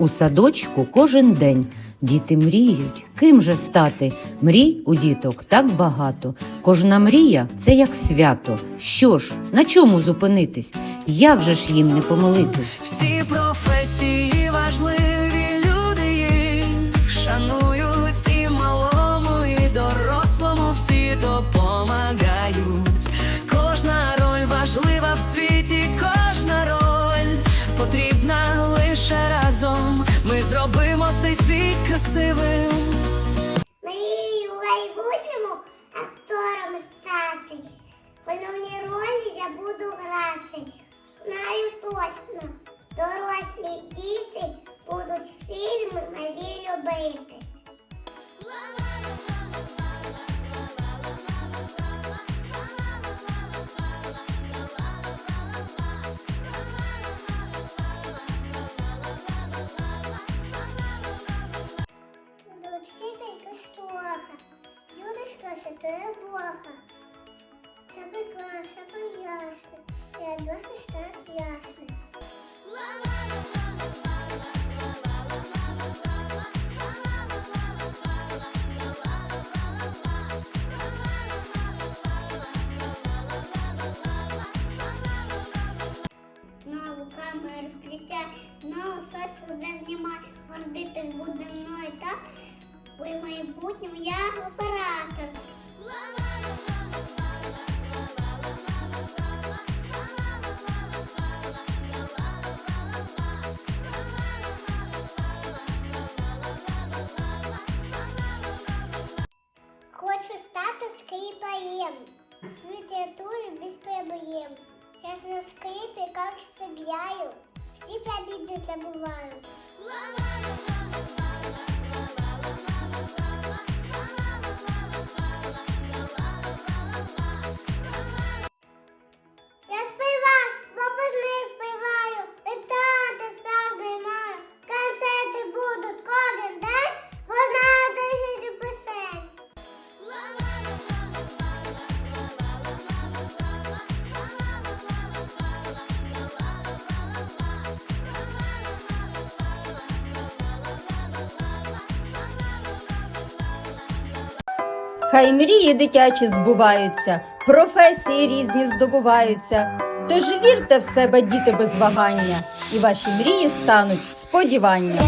У садочку кожен день діти мріють, ким же стати. Мрій у діток так багато. Кожна мрія це як свято. Що ж, на чому зупинитись? Як же ж їм не помилитись? Всі професії красивим. Мрію майбутньому актором стати. Головні ролі я буду грати. Знаю точно, дорослі діти будуть фільми мої любити. Святая Бога. Все прекрасно, все поясно. Я досі стать ясно. Знову камери вкриття, знову щось буде знімати. Гордитись буде мною так, бо в майбутньому я оператор. Скрипаєм. Світ рятую без проблем. Я же на скрипі как сыграю. Всі побіди забувають. Я Хай мрії дитячі збуваються, професії різні здобуваються. Тож вірте в себе, діти без вагання, і ваші мрії стануть сподівання.